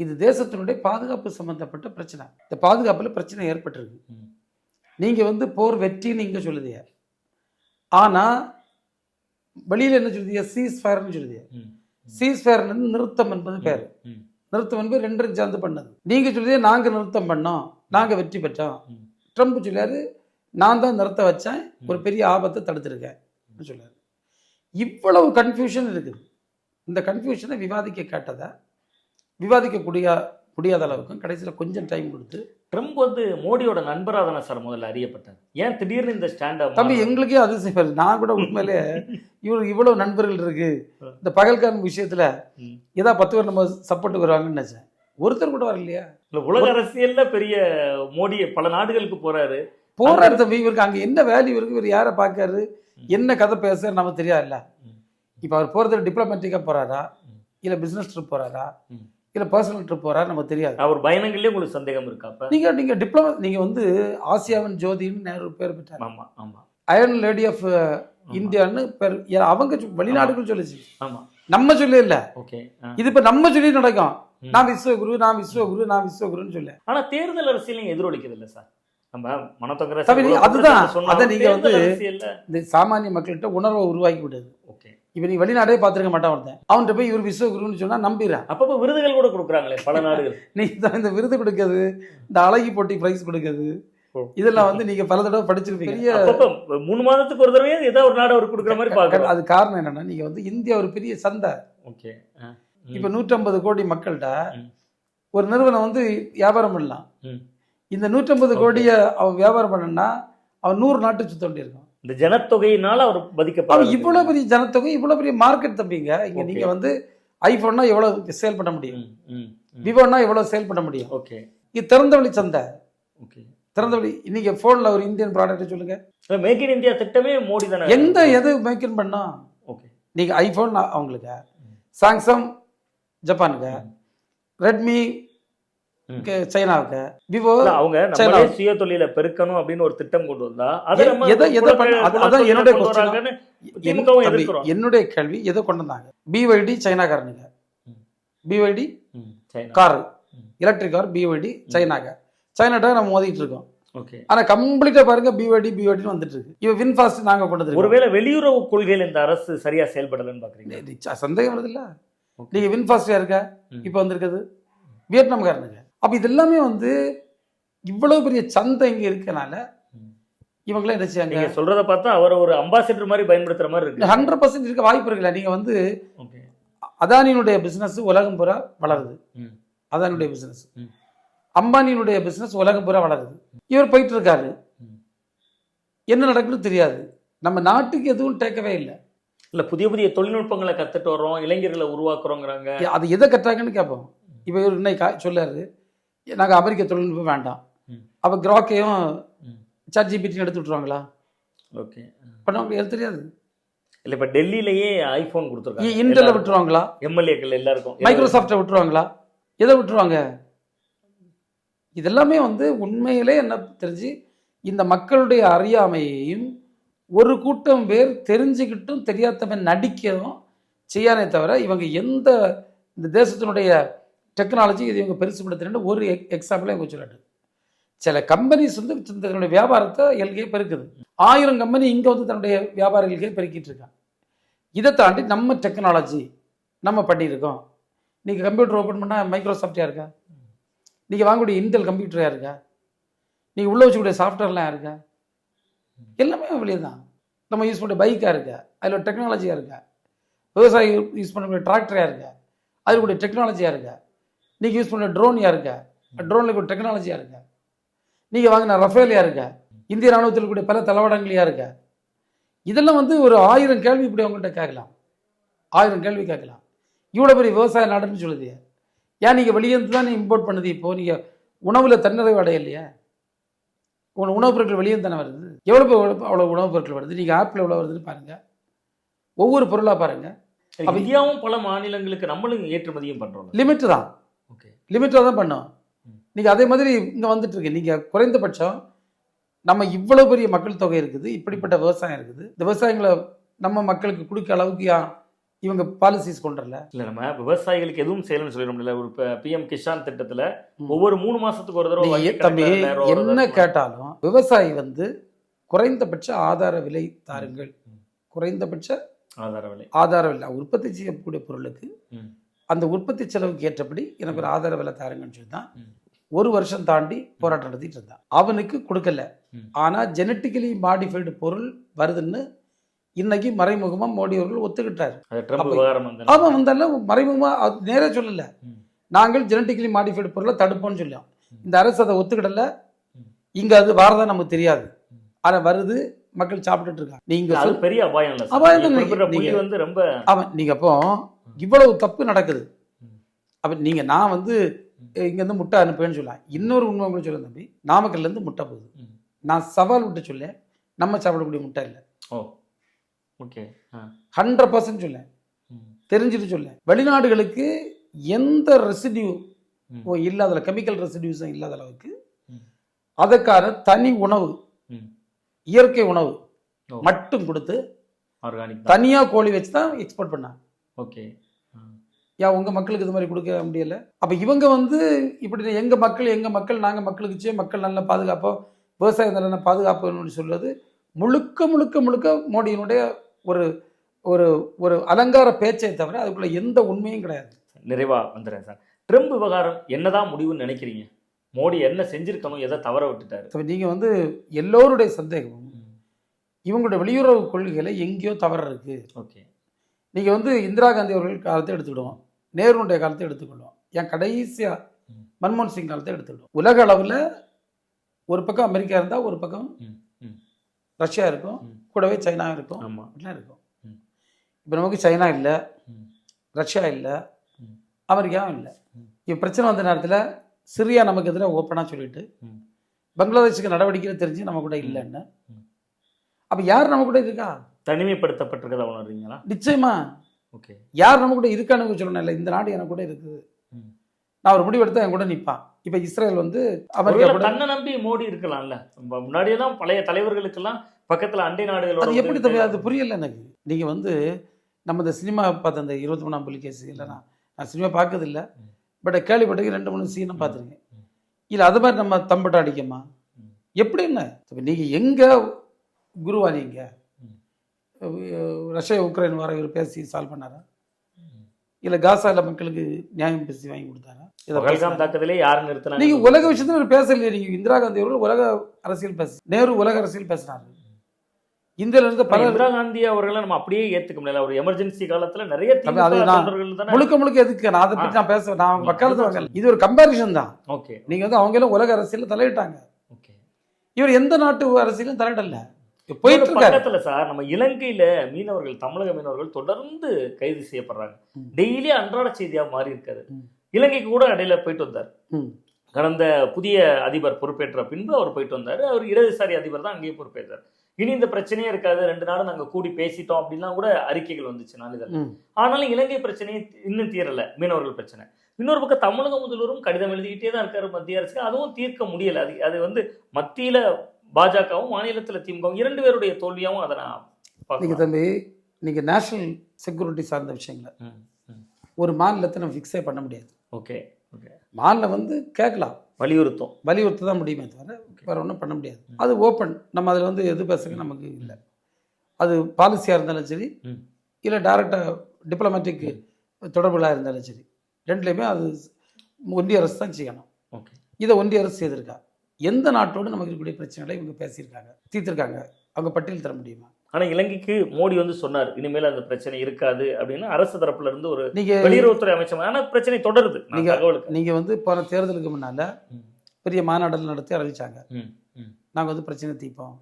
இது தேசத்தினுடைய பாதுகாப்பு சம்பந்தப்பட்ட பிரச்சனை. இந்த பாதுகாப்பில் பிரச்சனை ஏற்பட்டிருக்கு. நீங்கள் வந்து போர் வெற்றின்னு இங்கே சொல்லுதிய ஆனால் வெளியில் என்ன சொல்லுதிய சீஸ் ஃபயர்னு சொல்லுதிய ம். சீஸ் ஃபயர்னு நிறுத்தம் என்பது பேர். நிறுத்தம் என்பது ரெண்டும் சேர்ந்து பண்ணது. நீங்க சொல்லுதே நாங்க நிறுத்தம் பண்ணோம். நாங்க வெற்றி பெற்றோம். ட்ரம்ப் சொல்றாரு நான் தான் நிறுத்த வச்சேன். ஒரு பெரிய ஆபத்தை தடுத்திருக்கேன் சொல்றாரு. இவ்வளவு கன்ஃபியூஷன் இருக்குது. இந்த கன்ஃபியூஷனை விவாதிக்க கேட்டதை? விவாதிக்கக்கூடிய முடியாத அளவுக்கும் கடைசியில் கொஞ்சம் டைம் கொடுத்து ட்ரம்ப் வந்து மோடியோட நண்பரா தானே சார் முதல்ல அறியப்பட்டார். ஏன் திடீர்னு இந்த ஸ்டாண்ட் தம்பி எங்களுக்கே அதிசயம். நான் கூட உண்மையிலே இவருக்கு இவ்வளவு நண்பர்கள் இருக்கு. இந்த பகல்கான் விஷயத்துல ம். ஏதா பத்து பேர் நம்ம சப்போர்ட் வருவாங்கன்னு நினைச்சேன். ஒருத்தர் கூட வரலையா இல்ல உலக அரசியல்ல பெரிய மோடி பல நாடுகளுக்கு போறாரு. போறாரு தம்பி இவருக்கு அங்க என்ன வேல்யூ இருக்கு? இவர் யாரை பார்க்காரு? என்ன கதை பேசுறாரு நமக்கு தெரியாதுல்ல. இப்போ அவர் போறது டிப்ளமேட்டிக்கா போறாரா? ம். இல்ல பிசினஸ் ட்ரிப் போறாரா? ம். இல்ல பர்சனல் ட்ரிப் போறாரா நமக்கு தெரியாது. அவர் பயணங்கள்லயே உங்களுக்கு சந்தேகம் இருக்கா அப்ப? நீங்க நீங்க டிப்ளமோ நீங்க வந்து ஆசியாவின் ஜோதின்னு நேரு பேர் பெற்றார். ஆமா ஆமா. அயர்ன் லேடி ஆஃப் ஆமா. இந்தியான்னு பேர் அவங்க வெளிநாடுகள் சொல்லுச்சு. ஆமா. நம்ம சொல்ல இல்ல ஓகே இது இப்ப நம்ம சொல்லி நடக்கும். நான் விஸ்வகுரு நான் விஸ்வகுரு நான் விஸ்வகுருன்னு சொல்ல. ஆனா தேர்தல் அரசியல் எதிரொலிக்கிறது இல்ல சார்? நம்ம மனத்தொங்கர தம்பி, அதுதான். அதை நீங்க வந்து- இந்த சாமானிய மக்கள்கிட்ட உணர்வை உருவாக்கி விடுது. ஓகே. இப்ப நீ வெளிநாடே பார்த்திருக்க மாட்டான் ஒருத்தன். அவன்கிட்ட போய் இவர் விஸ்வகுருன்னு சொன்னா நம்பிடுறான் அப்பப்ப விருதுகள் கூட கொடுக்குறாங்களே பல நாடுகள். நீ இந்த விருது கொடுக்கிறது இந்த அழகி போட்டி பிரைஸ் கொடுக்கிறது. இதெல்லாம் வந்து நீங்க பல தடவை படிச்சிருப்பீங்க. மூணு மாதத்துக்கு ஒரு தடவை ஏதோ ஒரு நாடு அவர் கொடுக்குற மாதிரி பாக்குறோம் அது காரணம் என்னன்னா நீங்க வந்து இந்தியா ஒரு பெரிய சந்தை. ஓகே. இப்ப நூற்றம்பது கோடி மக்கள்கிட்ட. ஒரு நிறுவனம் வந்து வியாபாரம் பண்ணலாம். இந்த நூற்றம்பது. கோடியை அவன் வியாபாரம் பண்ணனா அவன் நூறு நாட்டு சுத்த வேண்டியிருக்கும். இந்த ஜனத்தொகையினால அவர் பாதிக்கப்படுறாரு இவ்வளவு பெரிய ஜனத்தொகை இவ்வளவு பெரிய மார்க்கெட் தம்பிங்க. இங்க Okay. நீங்க வந்து ஐபோன்னா எவ்வளவு சேல் பண்ண முடியும்? ம், ம், ம். விவோனா எவ்வளவு சேல் பண்ண முடியும்? ஓகே இது திறந்த வழி சந்தை. ஓகே திறந்த வழி இன்னைக்கு போன்ல ஒரு இந்தியன் ப்ராடக்ட் சொல்லுங்க. மேக் இன் இந்தியா திட்டமே மோடி தானே. எந்த எது மேக்கின் பண்ணோம் ஓகே நீங்க ஐபோன் அவங்களுக்கு. சாம்சங் ஜப்பானுக்கு. ரெட்மி. சைனாவுக்கு. விவோ அவங்க சுய தொழில பெருக்கணும் அப்படின்னு ஒரு திட்டம் கொண்டு வந்தா அதான் என்னுடைய என்னுடைய கேள்வி எதை கொண்டு வந்தாங்க? BYD சைனாக்காரனுங்க. BYD. Car. Electric car BYD சைனாக்க. சைனாட்ட நம்ம மோதிட்டு இருக்கோம். ஓகே. ஆனா கம்ப்ளீட்டா பாருங்க பிஓடி பிஓடின்னு வந்துட்டு இருக்கு. இவ வின்ஃபாஸ்ட் நாங்க கொண்டு வந்து ஒருவேளை வெளியுறவு கொள்கையில் இந்த அரசு சரியா செயல்படலன்னு பாக்குறீங்க சந்தேகம் வருது இல்ல. நீங்க வின்ஃபாஸ்ட் இருக்கா ம். இப்போ வந்திருக்குது வியட்நாம்காரனுங்க. அப்ப இது எல்லாமே வந்து இவ்வளவு பெரிய சந்தை இங்க இருக்கனால. இவங்களாம் என்ன செய்யாங்க நீங்க சொல்றத பார்த்தா அவரை ஒரு அம்பாசிடர் மாதிரி பயன்படுத்துற மாதிரி இருக்கு. ஹண்ட்ரட் பர்சன்ட் இருக்க வாய்ப்பு இருக்குல்ல. நீங்க வந்து அதானியினுடைய பிசினஸ் உலகம் பூரா வளருது. அதானியுடைய பிசினஸ் ம். அம்பானியினுடைய பிசினஸ் உலகம் பூரா வளருது. இவர் போயிட்டு இருக்காரு. என்ன நடக்குன்னு தெரியாது. நம்ம நாட்டுக்கு எதுவும் டேக்கவே இல்லை. இல்ல புதிய புதிய தொழில்நுட்பங்களை கத்துட்டு வர்றோம் இளைஞர்களை உருவாக்குறோங்கிறாங்க. அது எதை கட்டுறாங்கன்னு கேட்போம். இப்போ இவர் இன்னைக்கு சொல்லாரு நாங்கள் அமெரிக்க தொழில்நுட்பம் வேண்டாம். அப்போ கிராக்கையும் ம். சாட் ஜிபிடி எடுத்து விட்ருவாங்களா ஓகே. பண்ணவங்களுக்கு எது தெரியாது. இல்ல இப்ப டெல்லியிலேயே ஐபோன் கொடுத்துருக்காங்க. இன்டெல்ல விட்டுருவாங்களா? எம்எல்ஏக்கள் எல்லாருக்கும். மைக்ரோசாஃப்டை விட்டுருவாங்களா? எதை விட்டுருவாங்க? இதெல்லாமே வந்து உண்மையிலே என்ன தெரிஞ்சு இந்த மக்களுடைய அறியாமையையும் ஒரு கூட்டம் பேர் தெரிஞ்சுக்கிட்டும் தெரியாதவன் நடிக்கவும் செய்யானே தவிர இவங்க எந்த இந்த தேசத்தினுடைய டெக்னாலஜி இது இவங்க பெருசுபடுத்துறேன்னு ஒரு எக்ஸாம்பிளாக இவங்க சொல்லட்டு. சில கம்பெனிஸ் வந்து தன்னுடைய வியாபாரத்தை எல்கே பெருக்குது. ஆயிரம் கம்பெனி இங்கே வந்து தன்னுடைய வியாபார எல்கே பெருக்கிட்டு இருக்காங்க இதை தாண்டி நம்ம டெக்னாலஜி நம்ம பண்ணியிருக்கோம். நீங்கள் கம்ப்யூட்டர் ஓப்பன் பண்ணால் மைக்ரோசாஃப்ட் இருக்கா? நீங்கள் வாங்கக்கூடிய இன்டெல் கம்ப்யூட்டர் இருக்கா? நீங்கள் உள்ளே வச்சுக்கூடிய சாஃப்ட்வேர்லாம் இருக்கா? எல்லாமே வெளியே தான். நம்ம யூஸ் பண்ணுற பைக்காக இருக்கா? அதில் டெக்னாலஜியாக இருக்கா? விவசாயி யூஸ் பண்ணக்கூடிய டிராக்டராக இருக்கா? அதில் கூடிய டெக்னாலஜியாக இருக்கா? நீங்கள் யூஸ் பண்ணுற ட்ரோனியாக இருக்கா ட்ரோனில் கூட டெக்னாலஜியாக இருக்கா நீங்கள் வாங்கின ரஃபேலியாக இருக்கா இந்திய ராணுவத்தில் கூடிய பல தளவாடங்களையாக இருக்கா இதெல்லாம் வந்து ஒரு ஆயிரம் கேள்வி இப்படி அவங்கள்ட்ட கேட்கலாம். ஆயிரம் கேள்வி கேட்கலாம். இவ்வளோ பெரிய விவசாய நாடுன்னு சொல்லுது. ஏன் நீங்கள் வெளியேருந்து தான் இம்போர்ட் பண்ணுது இப்போது நீங்கள் உணவில் தன்னிறைவு அடையலையா உங்கள் உணவுப் பொருட்கள் வெளியே தானே வருது. எவ்வளோ அவ்வளோ உணவுப் பொருட்கள் வருது? நீங்கள் ஆப்பிள் எவ்வளோ வருதுன்னு பாருங்கள் ஒவ்வொரு பொருளாக பாருங்கள் இந்தியாவும் பல மாநிலங்களுக்கு நம்மளும் ஏற்றுமதியும் பண்றோம் லிமிட்டு தான். ஓகே லிமிட்டாக தான் பண்ணோம். நீங்கள் அதே மாதிரி இங்கே வந்துட்டு இருக்கு நீங்கள் குறைந்தபட்சம் நம்ம இவ்வளோ பெரிய மக்கள் தொகை இருக்குது இப்படிப்பட்ட விவசாயம் இருக்குது இந்த விவசாயங்களை நம்ம மக்களுக்கு கொடுக்க அளவுக்கு இவங்க பாலிசிஸ் கொண்டு வரல இல்ல நம்ம விவசாயிகளுக்கு எதுவும் செய்யணும்னு சொல்லிடும்ல ஒரு பிஎம் கிஷான் திட்டத்துல. ஒவ்வொரு மூணு மாசத்துக்கு ஒரு தடவை தம்பி என்ன. கேட்டாலும் விவசாயி வந்து குறைந்தபட்ச ஆதார விலை தாருங்கள். குறைந்தபட்ச ஆதார விலை ஆதார விலை உற்பத்தி செய்யக்கூடிய பொருளுக்கு. அந்த உற்பத்தி செலவுக்கு ஏற்றபடி எனக்கு ஒரு ஆதார விலை தாருங்கன்னு சொல்லி தான். ஒரு வருஷம் தாண்டி போராட்டம் நடத்திட்டு இருந்தான் அவனுக்கு கொடுக்கல ம். ஆனா ஜெனட்டிக்கலி மாடிஃபைடு பொருள் வருதுன்னு இன்னைக்கு மறைமுகமா மோடி அவர்கள் ஒத்துக்கிட்டாரு அவன் வந்தாலும் மறைமுகமா அது நேரா சொல்லல. நாங்கள் ஜெனட்டிக்கலி மாடிஃபைடு பொருளை தடுப்போம்னு சொல்லியோம். இந்த அரசு அதை ஒத்துக்கிடல. இங்க அது வாரதா நமக்கு தெரியாது ம். ஆனா வருது மக்கள் சாப்பிட்டுட்டு இருக்காங்க நீங்க பெரிய அபாயம். அபாயம் வந்து ரொம்ப அவன் நீங்க அப்போ இவ்வளவு தப்பு நடக்குது. அப்ப நீங்க நான் வந்து ம். இங்க இருந்து முட்டை அனுப்புவேன்னு சொல்லலாம் இன்னொரு உண்மை உங்களுக்கு சொல்ல தம்பி நாமக்கல்ல இருந்து முட்டை போகுது. நான் சவால் விட்டு சொல்லேன் நம்ம சாப்பிடக்கூடிய முட்டை இல்லை ஓ ஓகே. ஹண்ட்ரட் பர்சன்ட் சொல்லேன் ம். தெரிஞ்சுட்டு சொல்லேன் வெளிநாடுகளுக்கு எந்த ரெசிடியூ. இல்லாத கெமிக்கல் ரெசிடியூஸும் இல்லாத அளவுக்கு ம். அதற்கான தனி உணவு. இயற்கை உணவு. மட்டும் கொடுத்து தனியா கோழி வச்சு தான் எக்ஸ்போர்ட் பண்ணாங்க ஓகே. ஆ. ஏன் உங்க மக்களுக்கு இது மாதிரி கொடுக்க முடியல? அப்ப இவங்க வந்து இப்படி எங்க மக்கள் எங்க மக்கள் நாங்க மக்களுக்கு செய்ய மக்கள் நல்ல பாதுகாப்போ விவசாயம் நல்ல பாதுகாப்புன்னு சொல்றது முழுக்க முழுக்க முழுக்க மோடியினுடைய ஒரு ஒரு ஒரு அலங்கார பேச்சை தவிர அதுக்குள்ள எந்த உண்மையும் கிடையாது. நிறைவா வந்துடுறேன் சார். ட்ரம்ப் விவகாரம் என்னதான் முடிவுன்னு நினைக்கிறீங்க? மோடி என்ன செஞ்சிருக்கணும் எதை தவற விட்டுட்டாரு? இப்ப நீங்க வந்து எல்லோருடைய சந்தேகமும் இவங்களுடைய வெளியுறவு கொள்கையில எங்கேயோ தவறு இருக்கு. ஓகே. நீங்க வந்து இந்திரா காந்தி அவர்கள் காலத்தை எடுத்துக்கிடுவோம் நேருனுடைய காலத்தை எடுத்துக்கொள்வோம் ஏன் கடைசியா ம். மன்மோகன் சிங் காலத்தை எடுத்துக்கிடுவோம் உலக அளவுல ஒரு பக்கம் அமெரிக்கா இருந்தா ஒரு பக்கம். ரஷ்யா இருக்கும். கூடவே சைனா இருக்கும் அப்படிலாம் இருக்கும். இப்போ நமக்கு சைனா இல்லை. ரஷ்யா இல்லை. அமெரிக்காவும் இல்லை. இப்போ பிரச்சனை வந்த நேரத்தில் சிரியா நமக்கு எதிராக ஓப்பனாக சொல்லிட்டு. பங்களாதேஷுக்கு நடவடிக்கை தெரிஞ்சு நம்ம கூட இல்லைன்னு. அப்போ யார் நம்ம கூட இருக்கா தனிமைப்படுத்தப்பட்டிருக்கதா உணர்றீங்களா? நிச்சயமா. ஓகே. யார் நம்ம கூட இருக்கான்னு சொல்லணும் இல்லை இந்த நாடு எனக்கு கூட இருக்குது. நான் ஒரு முடிவு எடுத்தா என் கூட நிற்பான் இப்போ இஸ்ரேல் வந்து அமெரிக்கா கூட தன்னை நம்பி மோடி இருக்கலாம்ல. நம்ம முன்னாடியெல்லாம் பழைய தலைவர்களுக்கெல்லாம் பக்கத்துல அண்டை நாடுகளோட அது எப்படி தம்பி அது புரியல எனக்கு. நீங்கள் வந்து நம்ம இந்த சினிமா பார்த்த அந்த இருபத்தி மூணாம் புலி கேஸ் இல்லை நான் சினிமா பார்க்கறது இல்லை ம். பட் கேள்விப்பட்டது ரெண்டு மூணு சீனும் பார்த்துருக்கேன். இல்லை அது மாதிரி நம்ம தம்பட்ட அடிக்கமா. எப்படின்னு இப்ப நீங்க எங்க குருவானீங்க? ரஷ்யா உக்ரைன் வர இவர் பேசி சால்வ் பண்ணாரா? இல்ல காசால மக்களுக்கு நியாயம் பேசி வாங்கி கொடுத்தாரா? பகல்காம்? தாக்குதலே யார் நிறுத்தினாங்க? நீங்க உலக விஷயத்துல ஒரு பேசலையே நீங்க இந்திரா காந்தி அவர்கள் உலக அரசியல் பேச நேரு உலக அரசியல் பேசினாரு. இந்தியால இருந்த பல இந்திரா காந்தி அவர்களை நம்ம அப்படியே ஏத்துக்க முடியல. ஒரு எமர்ஜென்சி காலத்துல நிறைய முழுக்க முழுக்க எதுக்கு? நான் அதை பத்தி நான் பேச நான் அவங்க வக்காலத்து வாங்கல இது ஒரு கம்பாரிசன் தான். ஓகே நீங்க வந்து அவங்க எல்லாம் உலக அரசியல தலையிட்டாங்க. ஓகே இவர் எந்த நாட்டு அரசியலும் தலையிடல. போயிட்டு பக்கத்துல சார் நம்ம இலங்கையில மீனவர்கள் தமிழக மீனவர்கள் தொடர்ந்து கைது செய்யப்படுறாங்க. டெய்லி அன்றாட செய்தியா மாறி இருக்காரு. ம். இலங்கைக்கு கூட இடையில போயிட்டு வந்தார். கடந்த புதிய அதிபர் பொறுப்பேற்ற பின்பு அவர் போயிட்டு வந்தாரு. அவர் இடதுசாரி அதிபர் தான் அங்கேயே பொறுப்பேற்றார். இனி இந்த பிரச்சனையே இருக்காது. ரெண்டு நாளும் நாங்க கூடி பேசிட்டோம் அப்படின்லாம் கூட அறிக்கைகள் வந்துச்சு நாளிதழ். ஆனாலும் இலங்கை பிரச்சனையே இன்னும் தீரல. மீனவர்கள் பிரச்சனை. இன்னொரு பக்கம் தமிழக முதல்வரும் கடிதம் எழுதிக்கிட்டே தான் இருக்காரு மத்திய அரசுக்கு. அதுவும் தீர்க்க முடியல. அது அது வந்து மத்தியில பாஜகவும் மாநிலத்துல திமுகவும் இரண்டு பேருடைய தோல்வியாவும் அதை நான் நீங்க பார்க்கிறேன். தம்பி நீங்க நேஷனல் செக்யூரிட்டி சார்ந்த விஷயங்களை. ஒரு மாநிலத்தை நம்ம ஃபிக்ஸே பண்ண முடியாது. Okay okay. மாநிலம் வந்து கேட்கலாம். வலியுறுத்தும். வலியுறுத்த தான் முடியுமே தவிர வேற ஒன்றும் பண்ண முடியாது. அது ஓப்பன் நம்ம அதில் வந்து எது பேசுறது நமக்கு இல்லை. அது பாலிசியாக இருந்தாலும் சரி. இல்லை டைரக்டாக டிப்ளமேட்டிக் தொடர்புகளாக இருந்தாலும் சரி ரெண்டுலேயுமே அது ஒன்றிய அரசு தான் செய்யணும். ஓகே. இதை ஒன்றிய அரசு செய்திருக்கா? எந்த நாட்டோடு நமக்கு இருக்கக்கூடிய பிரச்சனைகளை இவங்க பேசியிருக்காங்க தீர்த்திருக்காங்க அவங்க பட்டியல் தர முடியுமா ஆனா இலங்கைக்கு மோடி வந்து சொன்னார் இனிமேல் அந்த பிரச்சனை இருக்காது அப்படின்னு அரசு தரப்புல இருந்து ஒரு நீங்க வெளியுறவுத்துறை அமைச்சர் ஆனா பிரச்சனை தொடருது நீங்க- நீங்க வந்து போன தேர்தலுக்கு முன்னால. பெரிய மாநாடுகள் நடத்தி அறிவிச்சாங்க ம், ம். நாங்க வந்து பிரச்சனை தீர்ப்போம்.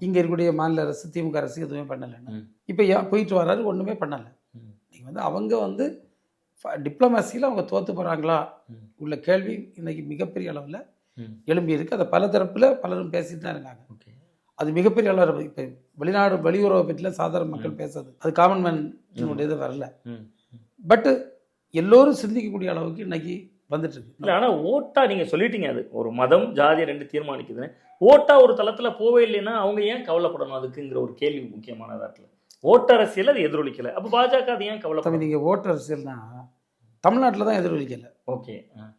இங்க இருக்கக்கூடிய மாநில அரசு திமுக அரசு எதுவுமே பண்ணலைன்னு. இப்போ ஏன் போயிட்டு வராரு ஒண்ணுமே பண்ணல ம். நீங்க வந்து அவங்க வந்து டிப்ளமசியில் அவங்க தோத்து போறாங்களா ம். உள்ள கேள்வி இன்னைக்கு மிகப்பெரிய அளவில் ம். எழும்பி இருக்கு அதை பல தரப்புல பலரும் பேசிட்டு தான் இருக்காங்க. அது மிகப்பெரிய அளவில் இப்போ வெளிநாடு வெளியுறவை பற்றிலாம் சாதாரண மக்கள் பேசுறது அது காமன் மேன் இது வரல. ம். பட் எல்லோரும் சிந்திக்கக்கூடிய அளவுக்கு இன்னைக்கு வந்துட்டு இருக்கு இல்ல ஆனா ஓட்டா நீங்க சொல்லிட்டீங்க அது. ஒரு மதம் ஜாதி ரெண்டு தீர்மானிக்குதுன்னு. ஓட்டா ஒரு தளத்துல போவே இல்லைன்னா அவங்க ஏன் கவலைப்படணும்? அதுக்குங்கிற ஒரு கேள்வி முக்கியமானதா இருக்குல்ல ஓட்ட அரசியல் அது எதிரொலிக்கல. அப்ப பாஜக அது ஏன் தம்பி கவலைப்படும் நீங்க ஓட்டு அரசியல்னா தமிழ்நாட்டில் தான் எதிரொலிக்கல ஓகே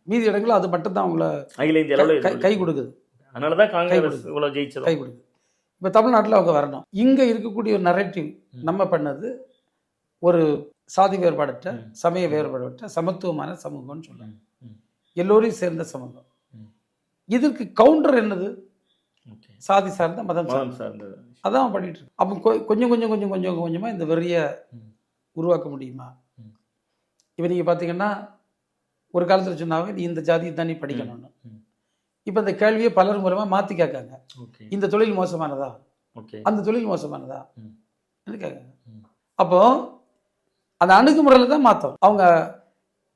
மீதி இடங்கள் அது மட்டும் தான் அவங்கள அகில இந்திய அளவுல கை-. கொடுக்குது அதனாலதான் காங்கிரஸ் கொடுக்குது. இவ்வளவு கை ஜெயிச்சது கொடுக்குது இப்போ தமிழ்நாட்டில் அவங்க வரணும் இங்கே இருக்கக்கூடிய ஒரு நரேட்டிவ். நம்ம பண்ணது ஒரு சாதி வேறுபாடற்ற. சமய வேறுபாடற்ற சமத்துவமான சமூகம்னு சொல்லுவாங்க ம். எல்லோரையும் சேர்ந்த சமூகம். இதற்கு கவுண்டர் என்னது ஓகே சாதி சார்ந்த மதம் சார்ந்த மதம் சார்ந்தது அதான் பண்ணிட்டு இருக்கு அப்போ கொஞ்சம் கொஞ்சம் கொஞ்சம் கொஞ்சம் கொஞ்சமாக இந்த வெறியை. உருவாக்க முடியுமா. இப்போ நீங்கள் பார்த்தீங்கன்னா ஒரு காலத்தில் சொன்னாங்க நீ இந்த ஜாதியை தான் நீ படிக்கணும்னு. இப்போ இந்த கேள்வியை பலர் மூலமாக மாற்றி கேட்காங்க. இந்த தொழில் மோசமானதா? அந்த தொழில் மோசமானதா? கேட்காங்க. அப்போ அந்த அணுகுமுறையில் தான் மாற்றோம் அவங்க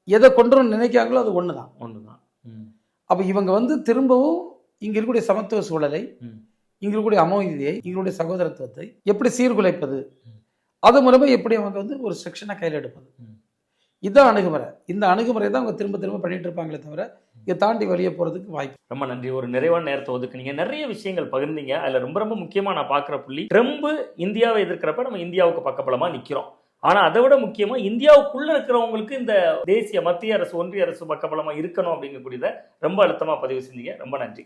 எதை கொண்டு நினைக்காங்களோ அது ஒன்று தான் ஒண்ணுதான். ம். அப்போ இவங்க வந்து திரும்பவும் இங்கே இருக்கக்கூடிய சமத்துவ சூழலை. இங்கே இருக்கக்கூடிய அமைதியை இங்களுடைய சகோதரத்துவத்தை எப்படி சீர்குலைப்பது. அது மூலமாக எப்படி அவங்க வந்து ஒரு செக்ஷனை கையில் எடுப்பது. இதுதான் அணுகுமுறை. இந்த அணுகுமுறை தான் அவங்க திரும்ப திரும்ப பண்ணிட்டு இருப்பாங்களே தவிர இதை தாண்டி வெளியே போகிறதுக்கு வாய்ப்பு ரொம்ப நன்றி. ஒரு நிறைவான நேரத்தை ஒதுக்குனீங்க. நிறைய விஷயங்கள் பகிர்ந்தீங்க. அதுல ரொம்ப ரொம்ப முக்கியமா நான் பார்க்குற புள்ளி ட்ரம்ப் இந்தியாவை எதிர்க்கிறப்ப நம்ம இந்தியாவுக்கு பக்கபலமா நிக்கிறோம். ஆனா அதை விட முக்கியமா இந்தியாவுக்குள்ள இருக்கிறவங்களுக்கு இந்த தேசிய மத்திய அரசு ஒன்றிய அரசு பக்கபலமா இருக்கணும் அப்படிங்கக்கூடியதை ரொம்ப அழுத்தமா பதிவு செஞ்சீங்க. ரொம்ப நன்றி.